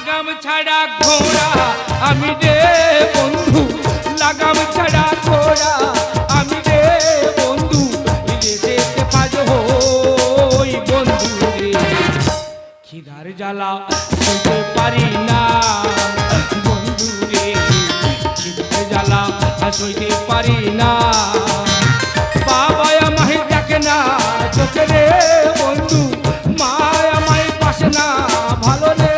লাগাম ছাড়া ঘোড়া, আমি রে বন্ধু, লাগাম ছাড়া ঘোড়া, আমি রে বন্ধু যেতে পাজ বন্ধু রে। খিদার জ্বালা সইতে পারি না, বন্ধু রে। খিদার জ্বালা সইতে পারি না। বাবা আমায় দেখে না, চোখে রে বন্ধু মা আমায় পাশে না, ভালো রে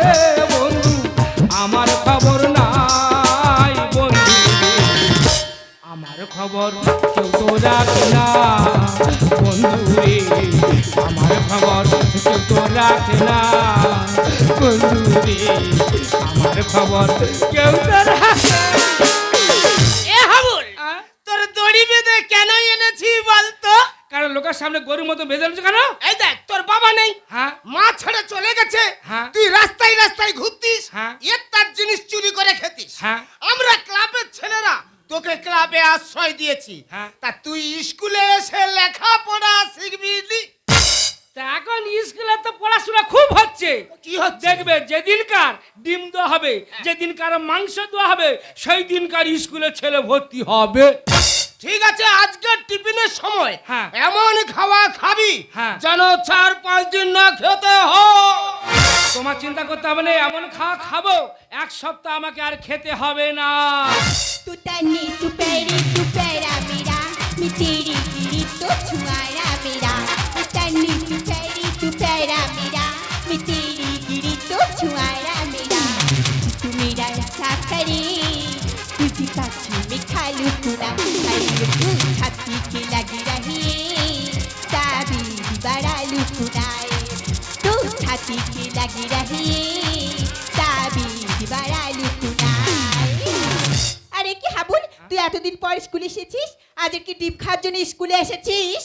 বন্ধু আমার খবর কেউ তো রাখে না। বন্ধু আমার খবর কেউ তো রাখে? তোর দড়ি বেঁধে কেন এনেছি বলতো? কারণ লোকের সামনে গরুর মতো বেঁধে রয়েছে কেন? এই দেখ তোর বাবা নেই। হ্যাঁ। মা ছেড়ে চলে গেছে। হ্যাঁ। তুই রাস্তায় রাস্তায় ঘুরতিস। হ্যাঁ। এর তার জিনিস চুরি করে খেতিস। হ্যাঁ। আমরা ক্লাবের ছেলেরা তোকে ক্লাবে আশ্রয় দিয়েছি। হ্যাঁ। তা তুই স্কুলে এসে লেখাপড়া শিখবি তা এখন স্কুলে তো পড়াশোনা খুব হচ্ছে। কি হচ্ছে? দেখবে যেদিনকার ডিম দেওয়া হবে যেদিনকার মাংস দেওয়া হবে সেই দিনকার স্কুলে ছেলে ভর্তি হবে। ঠিক আছে আজকের টিফিনের সময় হ্যাঁ। এমন খাওয়া খাবি হ্যাঁ। যেন চার পাঁচ দিন না খেতে হয়। তোমার চিন্তা করতে হবে না, এমন খাওয়া খাব। এক সপ্তাহ আমাকে আর খেতে হবে না। তুতানি তুপেরি তুপেরা বিড়া মিটিরি গিরি তো ছুয়ারা মেরা আরে কি হাবুল তুই এতদিন পর স্কুলে এসেছিস? আজ কি ডিম খাওয়ার জন্য স্কুলে এসেছিস?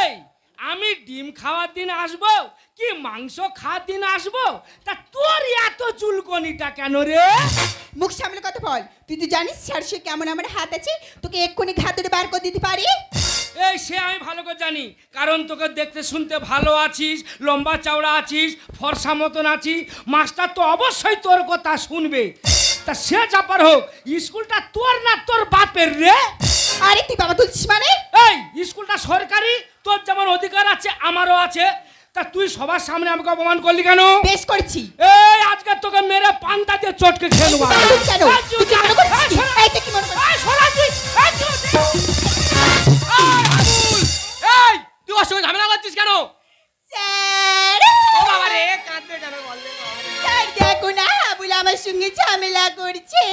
এই আমি ডিম খাওয়ার দিন আসব কি মাংস খাওয়ার দিন আসব? তা তোর এত চুলকনিটা কেন রে? মুখ সামনে কথা বল। তুই তো জানিস স্যার সে কেমন আমার হাত আছে তোকে এক্ষুনি ঘাত বার করে দিতে পারি? এই সে আমি ভালো করে জানি। কারণ তোকে দেখতে শুনতে ভালো আছিস লম্বা চওড়া আছিস ফর্সা মতন আছিস। মাস্টার তো অবশ্যই তোর কথা শুনবে। তা সে চাপার হোক স্কুলটা তোর না তোর বাপের রে? আরে তুই বাবা তুলছিস মানে? এই স্কুলটা সরকারি তোর যেমন অধিকার আছে আমারও আছে। তা তুই সবার সামনে আমাকে অপমান করলি কেন? বেশ করেছি। এই আজকে তোকে মেরে পান্তা দিয়ে চটকে। তুই কেন? তুই ওর সঙ্গে ঝামেলা করছিস কেন? দেখো না আমার সঙ্গে ঝামেলা করছে।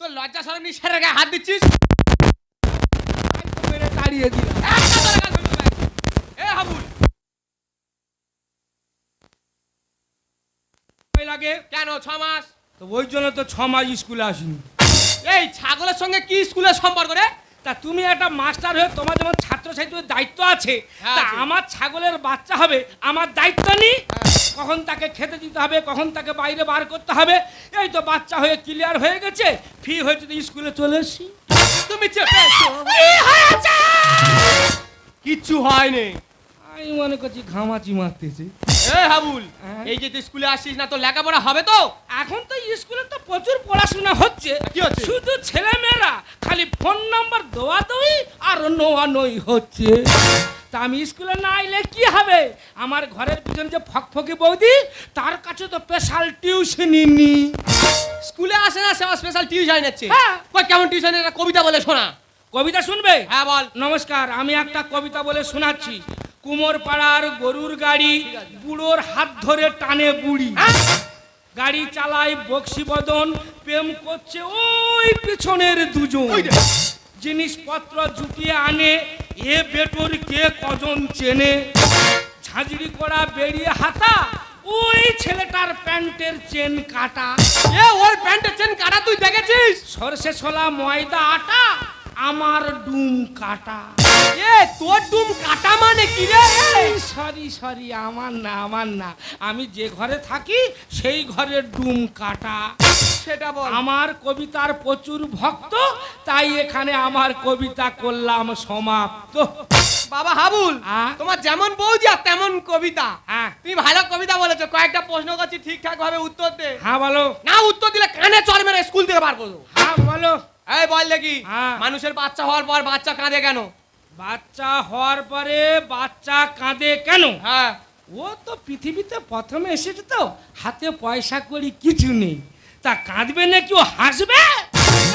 তোর লজ্জা সরম স্যারের গায়ে হাত দিচ্ছিস? তাড়িয়ে দিলাম। লাগে? কেন ছ মাস তো ওই জন্য তো ছ মাস স্কুলে আসিনি। এই ছাগলের সঙ্গে কি স্কুলের সম্পর্ক রে? তা তুমি একটা মাস্টার হয়ে তোমার যেমন ছাত্র ছাত্রীদের দায়িত্ব আছে হ্যাঁ, তা আমার ছাগলের বাচ্চা হবে আমার দায়িত্ব নেই কখন তাকে খেতে দিতে হবে কখন তাকে বাইরে বার করতে হবে? এই তো বাচ্চা হয়ে ক্লিয়ার হয়ে গেছে ফি হয়েছে তো স্কুলে চলে এসছি তুমি কিচ্ছু হয়নি। আমি মনে করছি ঘামাচি মারতেছে। এ হাবুল? এই যে তুই স্কুলে আসিস না তোর লেখাপড়া হবে তো? এখন তো স্কুলে তো প্রচুর পড়াশোনা হচ্ছে। কি হচ্ছে? শুধু ছেলে মেয়েরা খালি ফোন নাম্বার দেওয়া দই আর নোয়া নই হচ্ছে। তা আমি স্কুলে না এলে কি হবে? আমার ঘরের পিছনে যে ফকফকি বৌদি তার কাছে তো স্পেশাল টিউশনই নি স্কুলে আসে না সে স্পেশাল টিউশন নিচ্ছে। হ্যাঁ। কই কেমন টিউশন একটা কবিতা বলে শোনা? কবিতা শুনবে? হ্যাঁ বল। নমস্কার আমি একটা কবিতা বলে শোনাচ্ছি। কুমোর পাড়ার গরুর গাড়ি বুড়োর হাত ধরে টানে বুড়ি। গাড়ি চালায় বক্সি বদন প্রেম করছে ওই পিছনের দুজন। জিনিসপত্র জুটিয়ে আনে এ বেটুর কে কজন চেনে? ঝাঁঝরি করা বেরিয়ে হাতা ওই ছেলেটার প্যান্টের চেন কাটা। এ ওর প্যান্টের চেন কাটা তুই দেখেছিস? সরষে ছোলা ময়দা আটা আমার ডুম কাটা। এ তোর ডুম কাটা মানে কি রে? সরি সরি আমার না আমার না। আমি যে ঘরে থাকি সেই ঘরের ডুম কাটা। সেটা বল। আমার কবিতার প্রচুর ভক্ত তাই এখানে আমার কবিতা করলাম সমাপ্ত। বাবা হাবুল? তোমার যেমন বৌদি আর তেমন কবিতা। হ্যাঁ তুমি ভালো কবিতা বলেছ কয়েকটা প্রশ্ন করছি ঠিকঠাক ভাবে উত্তর দে। হ্যাঁ বলো। না উত্তর দিলে কানে চর মেরে স্কুল থেকে বার করব। হ্যাঁ বলো। এই বল দেখি হ্যাঁ। মানুষের বাচ্চা হওয়ার পর বাচ্চা কাঁদে কেন? বাচ্চা হওয়ার পরে বাচ্চা কাঁদে কেন? হ্যাঁ। ও তো পৃথিবীতে প্রথমে এসেছে তো হাতে পয়সা করি কিছু নেই। তা কাঁদবে না কেউ হাসবে?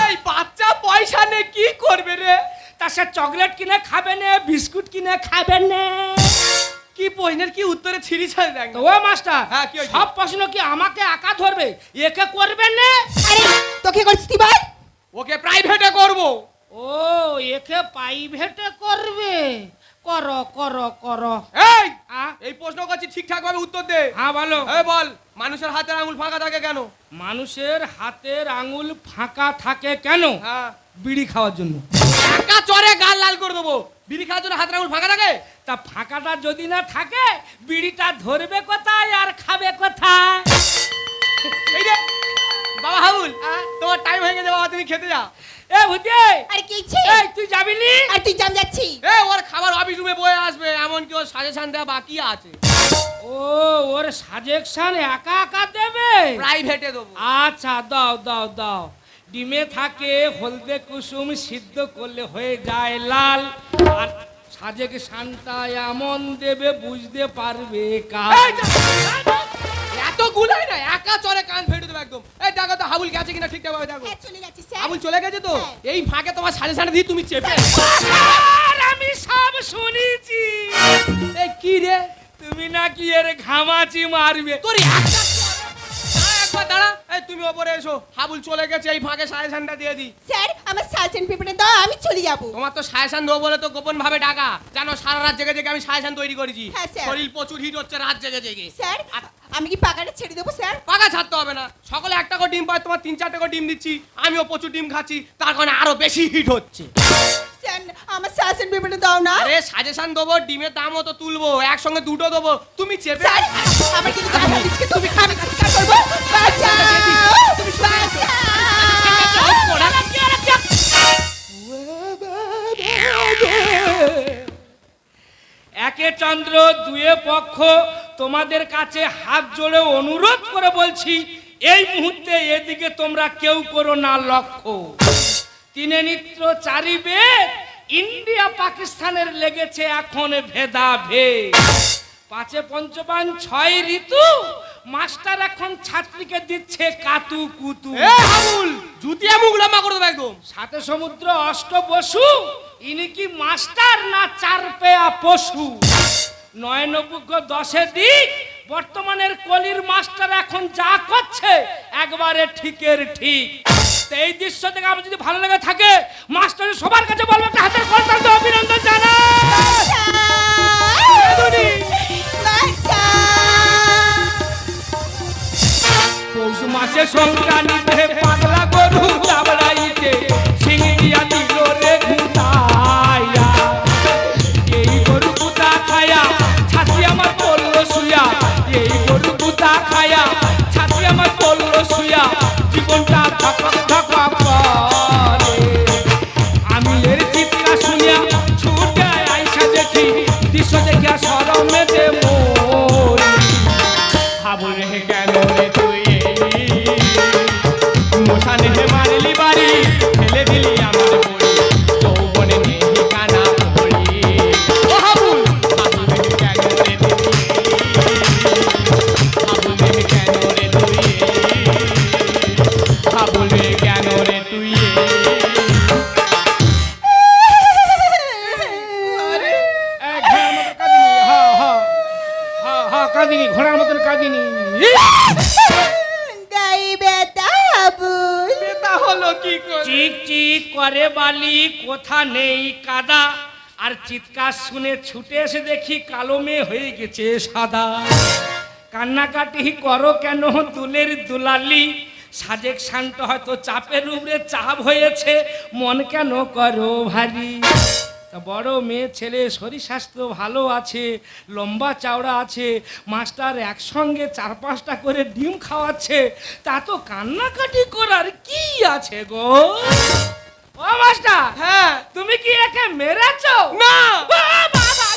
এই বাচ্চা পয়সা নেই কি করবে রে? তা সে চকলেট কিনে খাবে না বিস্কুট কিনে খাবে না। কি প্রশ্নের কি উত্তরে ছিঁড়ি ছাড়ি দেখ। ও মাস্টার হ্যাঁ, কি সব প্রশ্ন কি আমাকে একা ধরবে? একে করবে না? আরে তোকে করছিস তুই বল? ওকে প্রাইভেটে করব। ও একে প্রাইভেটে করবে। কর কর কর। এই এই প্রশ্ন করছি ঠিকঠাক ভাবে উত্তর দে। হ্যাঁ বলো। এই বল মানুষের হাতের আঙুল ফাঁকা থাকে কেন? মানুষের হাতের আঙুল ফাঁকা থাকে কেন? হ্যাঁ বিড়ি খাওয়ার জন্য। একা চরে গাল লাল করে দেবো। বিড়ি খাওয়ার জন্য হাতের আঙুল ফাঁকা থাকে? তা ফাঁকাটা যদি না থাকে বিড়িটা ধরবে কোথায় আর খাবে কোথায়? এই যে বাবা হাবুল তোমার টাইম হয়ে গেছে বাবা তুমি খেতে যা এ ভূতি আরে কি ছে এই তুই যাবি নি? আর তুই জাম যাচ্ছি। এ ওর খাবার অফিস রুমে বয়ে আসবে এমন কি ওর সাজেশন দেওয়া বাকি আছে। ও ওর সাজেকশন একা একা দেবে? প্রাইভেটে দেবো। আচ্ছা দাও দাও দাও। ডিমে থাকে হলদে কুসুম সিদ্ধ করলে হয়ে যায় লাল। আর সাজেক শান্তা এমন দেবে বুঝতে পারবে যা, এত গুলাই না একা চরে কান ফেটে দেবো একদম। হাবুল গেছে কিনা ঠিকঠাক ভাবে দেখো। হ্যাঁ চলে গেছে স্যার। হাবুল চলে গেছে তো? হ্যাঁ। এই ফাঁকে তোমার সাড়ে সাড়ে দিয়ে তুমি চেপে। আমি সব শুনেছি। এই কি রে? তুমি নাকি এর ঘামাচি মারবে। তোর একটা দাঁড়া দাঁড়া। এই তুমি ওপরে এসো। হাবুল চলে গেছে এই ফাঁকে সাজেশনটা দিয়ে দি স্যার আমার সাজেশন পেপারটা দাও আমি চলে যাব। তোমার তো সাজেশন দেবো বলে তো গোপন ভাবে ডাকা। জানো সারা রাত জেগে জেগে আমি সাজেশন তৈরি করেছি। হ্যাঁ, শরীর প্রচুর হিট হচ্ছে রাত জেগে জেগে। স্যার আমি কি পাকাটা ছেড়ে দেবো স্যার? পাকা ছাড়তে হবে না। সকলে একটা করে ডিম তোমার তিন চারটে করে ডিম দিচ্ছি। আমিও প্রচুর ডিম খাচ্ছি তার কারণে আরও বেশি হিট হচ্ছে। আমার সাজেশন পেপারটা দাও না। আরে সাজেশন দেবো ডিমের দামও তো তুলবো একসঙ্গে দুটো দেবো। তুমি চেপে আমার কিন্তু তুমি খাবে তোমাদের কাছে হাত জোড়ে অনুরোধ করে বলছি এই মুহূর্তে এদিকে তোমরা কেউ করো না লক্ষ্য। তিনে নিত্র চারি বেদ ইন্ডিয়া পাকিস্তানের লেগেছে এখন ভেদা ভেদ পাঁচে পঞ্চবান ছয় ঋতু মাস্টার এখন ছাত্রীকে দিচ্ছে কাতু কুতু। হাবুল জুতিয়া মুখ লম্বা করে দেবো একদম। সাথে সমুদ্র অষ্ট বসু ইনি কি মাস্টার না চার পেয়া পশু? নয় নবুগ্য দশে দিক বর্তমানের কলির মাস্টার এখন যা করছে, একবারে ঠিকের ঠিক। এই দৃশ্য থেকে আমার যদি ভালো লেগে থাকে, মাস্টার সবার কাছে বলব, একটা হাতের করতাম তো অভিনন্দন জানাই। পৌষ মাসে সংক্রান্তিতে পাগলা গরু চাবড়াইতে সিংড়িয়া দিল হাবুল হে কেন রে তুই? শুনে ছুটে এসে দেখি কালো মেয়ে হয়ে গেছে সাদা। কান্নাকাটি করো কেন দুলের দুলালি? সাজেক শান্ত হয়তো চাপের উপরে চাপ হয়েছে, মন কেন করো ভারী? তা বড় মেয়ে ছেলে, শরীর স্বাস্থ্য ভালো আছে, লম্বা চওড়া আছে, মাস্টার একসঙ্গে চার পাঁচটা করে ডিম খাওয়াচ্ছে, তা তো কান্নাকাটি করার কি আছে গো? ও মাস্টার হ্যাঁ। তুমি কি একে মেরেছো? না। ও বাবা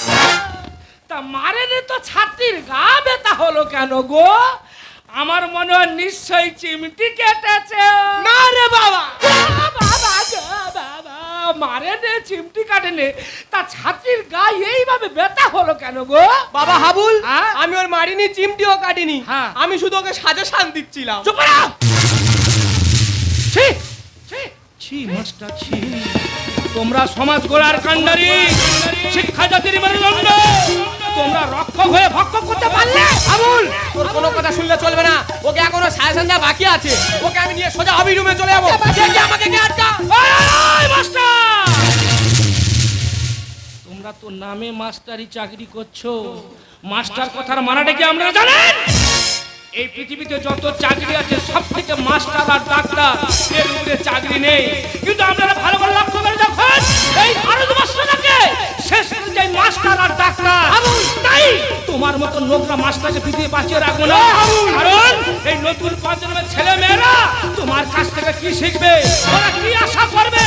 ছাতির গা ব্যথা হলো কেন গো? আমার মনে হয় নিশ্চয়ই চিমটি কেটেছে। না রে বাবা। বাবা বাবা মারে নে চিমটি কাটে নে। তা ছাতির গা এইভাবে ব্যথা হলো কেন গো? বাবা হাবুল হ্যাঁ? আমি ওর মারিনি চিমটিও কাটিনি। হ্যাঁ। আমি শুধু ওকে সাজেশন দিচ্ছিলাম। চুপ করো। ছি ছি ছি মাস্টার ছি তোমরা সমাজ গড়ার কাণ্ডারি শিক্ষা জাতির মেরুদণ্ড। তোমরা রক্ষক হয়ে ভক্ষক করতে পারলে? হাবুল তোর কোনো কথা শুনলে চলবে না। ওকে এখনও সাজেশন দেওয়া বাকি আছে। ওকে আমি নিয়ে সোজা হবি রুমে চলে যাব। আমাকে কে আটকা। মাস্টার! তোমরা তো নামে মাস্টারি চাকরি করছ। মাস্টার কথার মানাটা কি আমরা জানেন? এই পৃথিবীতে যত চাকরি আছে সব থেকে মাস্টার আর ডাক্তার এর উপরে চাকরি নেই। কিন্তু আপনারা ভালো করে লক্ষ্য করে দেখুন এই ভারতবর্ষটাকে শেষ যায় মাস্টার আর ডাক্তার। তাই তোমার মতো নোংরা মাস্টারকে পৃথিবী বাঁচিয়ে রাখব না। কারণ এই নতুন প্রজন্মের ছেলে মেয়েরা তোমার কাছ থেকে কি শিখবে? ওরা কি আশা করবে?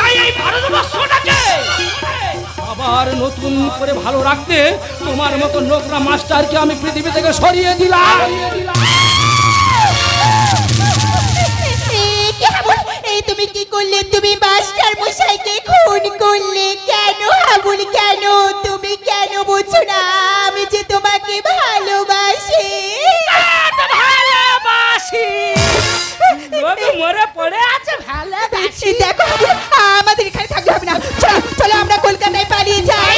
তাই এই ভারতবর্ষটাকে আবার নতুন করে ভালো রাখতে তোমার মতো নোংরা মাস্টারকে আমি পৃথিবী থেকে সরিয়ে দিলাম। তুমি কি করলে? তুমি মাস্টার মশাইকে খুন করলে কেন? হাবুল কেন? তুমি কেন বুঝছ না? আমি যে তোমাকে ভালোবাসি। ভালোবাসি। লোক মরে পড়ে আছে ভালোবাসি। দেখো আমাদের এখানে হবে না। চলো চলো আমরা কলকাতায় পালিয়ে যাই।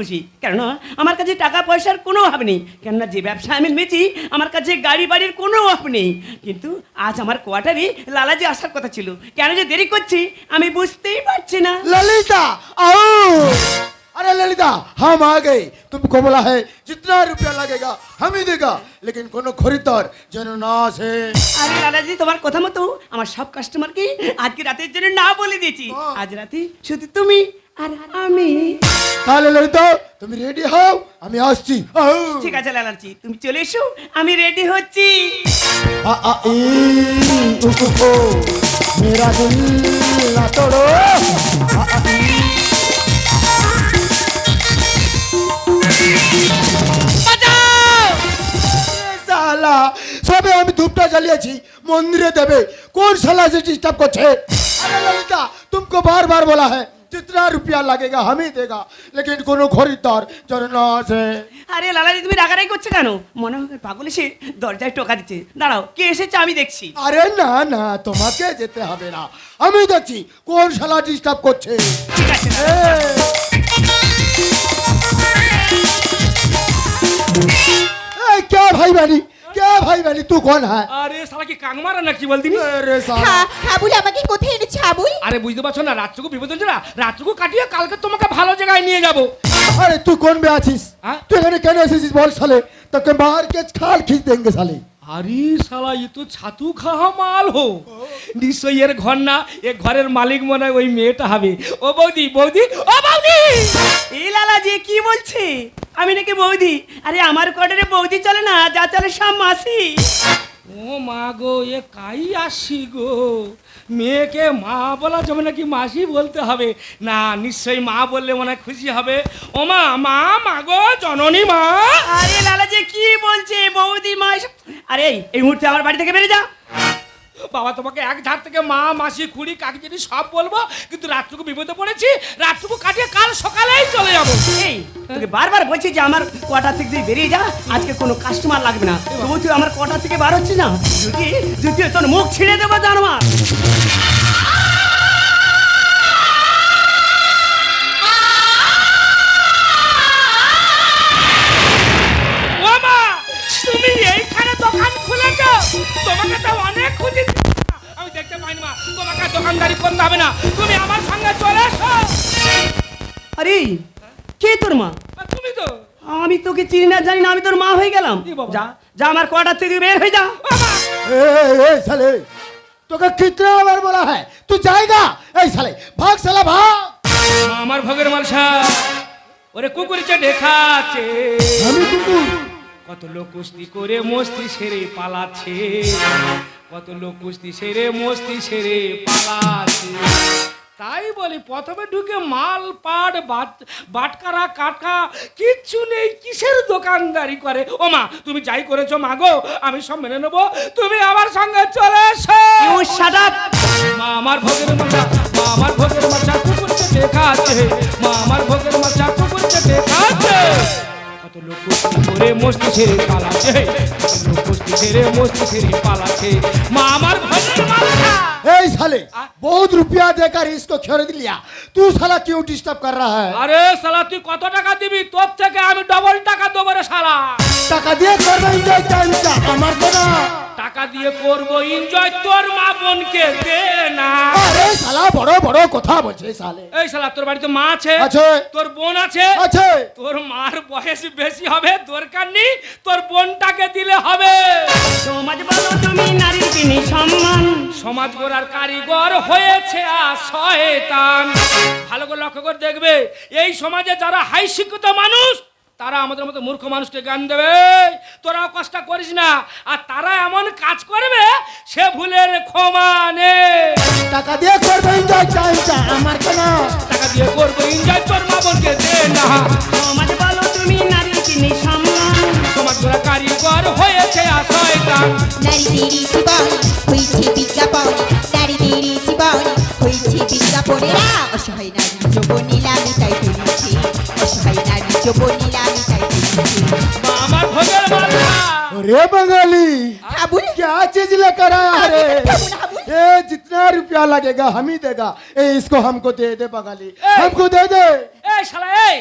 খুশি কেননা আমার কাছে টাকা পয়সার কোনো অভাব নেই কেননা যে ব্যবসা আমি মেছি আমার কাছে গাড়ি বাড়ির কোনো অভাব নেই কিন্তু আজ আমার কোয়ার্টারে লালাজি আসার কথা ছিল কেন যে দেরি করছি আমি বুঝতেই পারছি না ललिता आओ अरे ललिता हम आ गए तुमको बोला है जितना रुपया लगेगा हम ही देगा लेकिन कोनो खरीदार যেন না আসে আরে লালাজি তোমার কথা মতো আমার সব কাস্টমারকে আজকে রাতের জন্য না বলে দিয়েছি আজ রাতে শুধু তুমি আর আমি। তাহলে ললিতা তুমি রেডি হও? আমি আসছি। ঠিক আছে লালাজি তুমি চলে এসো আমি রেডি হচ্ছি। আ আ ই উ মেরা দিল না তোড়ো আ আ ই। শালা সবে আমি ধূপটা জ্বালিয়েছি মন্দিরে দেবে। কোন শালা সে ডিস্টার্ব করছে? আরে ললিতা তুমকো বারবার বলা হ্যায় जितना रुपया लगेगा हम ही देगा लेकिन कोनो खरीदार যেন না আসে আরে লালাজি তুমি রাগারাগি করছো কেন মনে হয় পাগল এসে দরজায় টোকা দিচ্ছে দাঁড়াও কে এসেছে আমি দেখছি আরে না না তোমাকে যেতে হবে না আমি দেখছি কোন শালা ডিস্টার্ব করছে ঠিক আছে ए, क्या भाई बहनी কে ভাই বালি তুই কোন হ্যাঁ আরে শালা কি কাংমারা নাকি বলতি নি আরে শালা হাবুল আমাকে কোথায় এনেছে হাবুল আরে বুঝতে পারছ না রাত্রুকু বিপদ হচ্ছে না রাত্রুকু কাটিয়ে কালকে তোমাকে ভালো জায়গায় নিয়ে যাব আরে তুই কোন বে আছিস তুই এখানে কেন এসেছিস বল শালে তোকে মার কে খাল খিচ দেঙ্গে শালে আরে শালা এ তো ছাতু খাওয়া মাল হো। নিশ্চয়ই এর ঘর না, এ ঘরের মালিক মনে হয় ওই মেয়েটা হবে। ও বৌদি বৌদি, ও বৌদি! এই যে কি বলছে? আমি নাকি বৌদি? আরে আমার কোয়ার্টারে বৌদি চলে না, যা চলে সব মাসি। ও মা গো, এ কাই আসি গো? মেয়েকে মা বলা যাবে নাকি মাসি বলতে হবে? না, নিশ্চয়ই মা বললে মনে খুশি হবে। ও মা মা মাগো জননী মা। আরে লালা যে কি বলছে বৌদি মা আরে এই মুহূর্তে আমার বাড়ি থেকে বেরিয়ে যা। বাবা তোমাকে এক ধার থেকে মা মাসি খুঁড়ি কাকি যদি সব বলব কিন্তু রাতটুকু বিপদে পড়েছি রাতটুকু কাটিয়ে কাল সকালেই চলে যাব। এই তোকে বারবার বলছি যে আমার কটা থেকে তুই বেরিয়ে যা আজকে কোনো কাস্টমার লাগবে না। তবু তুই আমার কটা থেকে বার হচ্ছিস না? যদি যদি তোর মুখ ছিঁড়ে দেবো জানোয়ার তোমাকে তো অনেক খুঁজি আমি দেখতে পাইনি মা। তোমাকে দোকানদারি করতে হবে না। তুমি আমার সঙ্গে চলে এসো। আরে কে তোর মা? তুমি তো? আমি তোকে চিনি না জানি না আমি তোর মা হয়ে গেলাম। যা যা আমার কোয়াটার থেকে বের হয়ে যা। এই সালে তোকে কিতনা আবার বলা হয়। তুই জায়গা এই সালে ভাগ সালা ভাগ। আমার ভগের মালসা ওরে কুকুর চে দেখাচ্ছে। আমি কুকুর? কত লোক কুস্তি করে মস্তি সেরে পালাচ্ছে। কত লোক কুস্তি সেরে মস্তি সেরে পালাচ্ছে। তাই বলি প্রথমে ঢুকে মাল পাট বাট- বাটকারা কাটা কিচ্ছু নেই কিসের দোকানদারি করে? ও মা তুমি যাই করেছ মা গো আমি সব মেনে নেব। তুমি আমার সঙ্গে চলে এসো। মা আমার ভোগের মাথা মা আমার ভোগের মাথা কুকুরকে দেখাচ্ছে। মা আমার ভোগের মাথা কুকুরকে দেখাচ্ছে। কত লোক কুস্তি করে মস্তি ছেড়ে পালাচ্ছে কত লোক কুস্তি ছেড়ে মস্তি ছেড়ে পালাচ্ছে মা আমার ভোগের মাথা ए साले बहुत रुपया देकर इसको खरीद लिया तू साला क्यों डिस्टर्ब कर रहा है আরে শালা তুই কত টাকা দিবি তোর থেকে আমি ডবল টাকা দেবো রে শালা টাকা দিয়ে করবে এনজয় টাইমটা করব এনজয় তোর মা বোনকে দে না। আরে শালা বড় বড় কথা বলছে এই শালা। তোর বাড়িতে মা আছে আছে। তোর বোন আছে আছে। তোর মার বয়স বেশি হবে দরকার নেই তোর বোনটাকে দিলে হবে। সমাজ বলো তুমি নারীর তিনি সম্মান। সমাজ গড়ার কারিগর হয়েছে আর শয়তান। ভালো করে লক্ষ্য করে দেখবে এই সমাজে যারা হাই শিক্ষিত মানুষ তারা আমাদের মতো মূর্খ মানুষকে জ্ঞান দেবে। তোরাও কষ্ট করিস না। আর তারা এমন কাজ করবে সে ভুলের ক্ষমা নে টাকা দিয়ে করবে এনজয় টাইমটা আমার তো না টাকা দিয়ে করব এনজয় তোর মা বোনকে দে না। সমাজ বলো তুমি নারীর তিনি সম্মান? সমাজ গড়া কারিগর হয়েছে আর শয়তান। নারীদেরই জীবন হয়েছে বিজ্ঞাপন। নারীদেরই জীবন হয়েছে বিজ্ঞাপনেরা অসহায় নারী যৌবনীলা মিটাই তুলেছে অসহায় নারী যৌবনীলা रे बंगाली হাবুল क्या चीज लेकर आया है रे हाबुल, हाबुल। ये जितना रुपया लगेगा हम ही देगा ए इसको हमको दे दे बंगाली ए! हमको दे दे এই শালা এই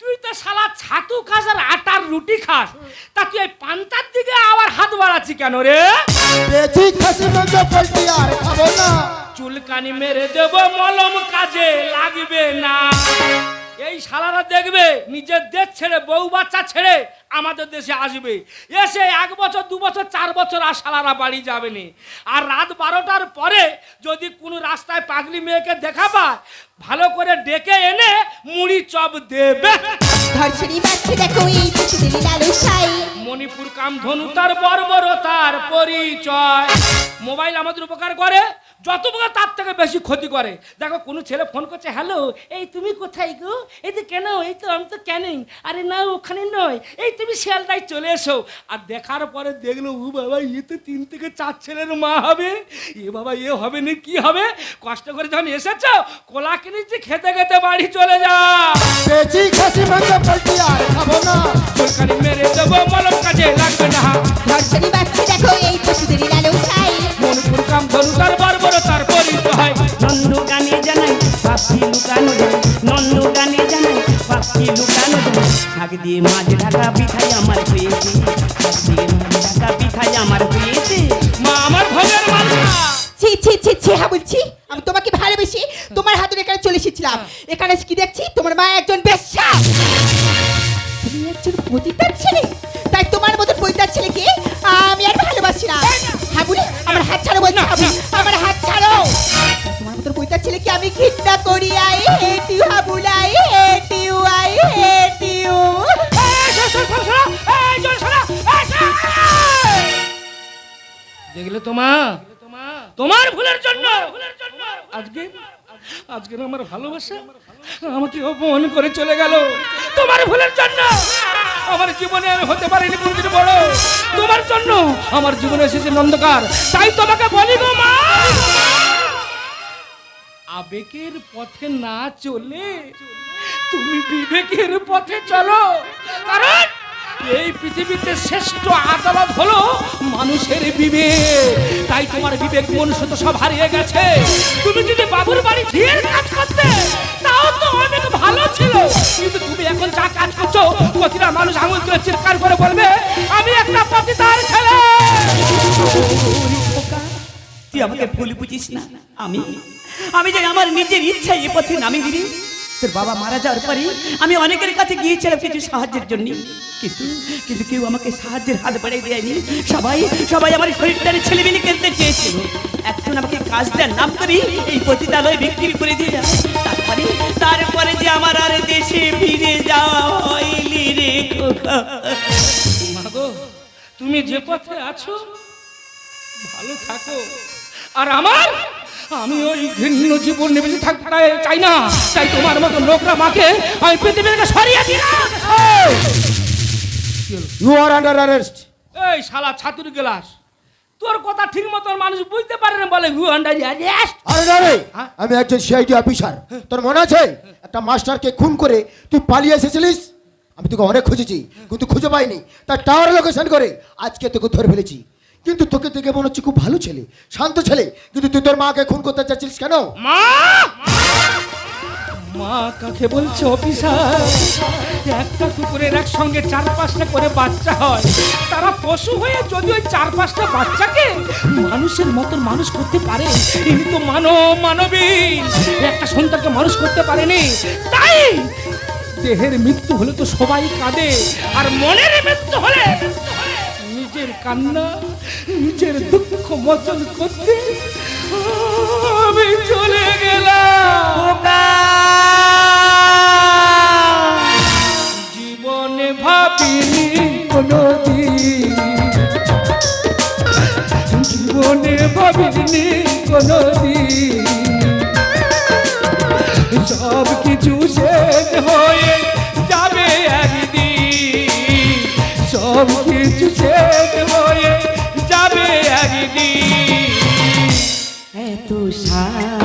তুই তো শালা ছাতু খাস আর আটার রুটি খাস তা তুই এই পান্তার দিকে আবার হাত বাড়াচ্ছি কেন রে बेची खसी में जो पलटी यार खाबो ना চুলকানি মেরে দেব মলম কাজে লাগবে না এই শালারা দেখবে, নিজের দেশ ছেড়ে, বউ বাচ্চা ছেড়ে আমাদের দেশে আসবে। এসে এক বছর, দু বছর, চার বছর আর শালারা বাড়ি যাবে না। আর রাত বারোটার পরে যদি কোনো রাস্তায় পাগলি মেয়েকে দেখা পায়, ভালো করে ডেকে এনে মুড়ি চপ দেবে। দেখো, এই মণিপুর কামধনু তার বর্বরতার পরিচয়। মোবাইল আমাদের উপকার করে যত প্রকার তার থেকে বেশি ক্ষতি করে। দেখো কোনো ছেলে ফোন করছে হ্যালো এই তুমি কোথায় গো? এই তো কেন? এই তো আমি তো কেন আরে না ওখানে নয়। এই তুমি শিয়ালটাই চলে এসো। আর দেখার পরে দেখল ও বাবা ইয়ে তো তিন থেকে চার ছেলের মা হবে। এ বাবা এ হবে না কি হবে? কষ্ট করে যখন এসেছ কোলা কিনে যে খেতে খেতে বাড়ি চলে যা মেরে দেবো কাজে লাগবে না ধর্ষণী বাচ্চা দেখো এই শিশুদের লালসায় মণিপুর কাম ধনু তার বর্বরতার পরিচয়। নন্দ গানে জানাই পাখি লুকানো যায়। নন্দ গানে জানাই পাখি লুকানো যায়। শাক দিয়ে মাছ ঢাকা পিঠাই আমার হয়েছে। শাক দিয়ে মাছ ঢাকা পিঠাই আমার হয়েছে। মা আমার ভোগের মালসা ছি ছি ছি ছি হ্যাঁ বলছি আমি তোমাকে ভালোবেসে তোমার হাতে এখানে চলে এসেছিলাম। এখানে কি দেখলে তোমা তোমা তোমার ভুলের জন্য। আজকে আজকে আমার ভালোবাসা আমাকে অপমান করে চলে গেল। তোমার ভুলের জন্য। আমার জীবনে আর হতে পারিনি কোনদিন বড়। তোমার জন্য আমার জীবনে এসেছে অন্ধকার তাই তোমাকে বলি গো মা। আবেগের পথে না চলে তুমি বিবেকের পথে চলো। কারণ এই পৃথিবীতে শ্রেষ্ঠ আদালত হলো মানুষের বিবেক। তাই তোমার বিবেক মনুষ্য তো সব হারিয়ে গেছে। তুমি যদি বাবুর বাড়ি ঝিয়ের কাজ করতে, তাও তো অনেক ভালো ছিল। কিন্তু তুমি এখন যা কাজ করছ, প্রতিটা মানুষ আঙুল তুলে চিৎকার করে বলবে, আমি একটা পতিতার ছেলে। তুই আমাকে ভুল বুঝিস না। আমি আমি যে আমার নিজের ইচ্ছায় এ পথে নামি দিলি তোর বাবা মারা যাওয়ার পরে আমি অনেকের কাছে গিয়েছিলাম কিছু সাহায্যের জন্য। কিন্তু কিন্তু কেউ আমাকে সাহায্যের হাত বাড়িয়ে দেয়নি। সবাই সবাই আমার শরীরটারে ছেলে মিলে কিনতে চেয়েছিল। একজন আমাকে কাজ দেওয়ার নাম করে, এই পতিতালয় বিক্রি করে দিয়ে যায় তারপরে তারপরে যে আমার আর দেশে ফিরে যাওয়া হয়নি রে মাগো, তুমি যে পথে আছো, ভালো থাকো। আর আমার আমি ওই ঘৃণ্য জীবন নিবেশে থাকতে চাই না। তাই তোমার মতো লোকরা মাকে আমি পৃথিবী থেকে সরিয়ে দিলাম! ইউ আর আন্ডার অ্যারেস্ট এই শালা ছাতুর গ্লাস। তোর কথা ঠিক মতো মানুষ বুঝতে পারে না বলে হু আন্ডার অ্যারেস্ট আরে না রে হ্যাঁ? আমি একজন সিআইডি অফিসার তোর মনে আছে? একটা মাস্টারকে খুন করে তুই পালিয়ে এসেছিলিস? আমি তোকে অনেক খুঁজেছি কিন্তু খুঁজে পাইনি। তার টাওয়ার লোকেশন করে আজকে তোকে ধরে ফেলেছি। কিন্তু তোকে দেখে মনে হচ্ছে খুব ভালো ছেলে শান্ত ছেলে। কিন্তু তুই তোর মাকে খুন করতে চাচ্ছিস কেন? মা! মা কাকে বলছে অফিসার? একটা কুকুরের একসঙ্গে চার পাঁচটা করে বাচ্চা হয়। তারা পশু হয়ে যদি ওই চার পাঁচটা বাচ্চাকে মানুষের মতন মানুষ করতে পারে ইনি তো মানব মানবী একটা সন্তানকে মানুষ করতে পারেনি তাই দেহের মৃত্যু হলে তো সবাই কাঁদে আর মনের মৃত্যু হলে নিজের কান্না নিজের দুঃখ মোচন করতে আমি চলে গেলাম। জীবনে ভাবিনি কোনদিন। জীবনে ভাবিনি কোনদিন। সব কিছু শেষ হয়ে সব কিছু শেষ হয়ে যাবে একদিন। এত সাদা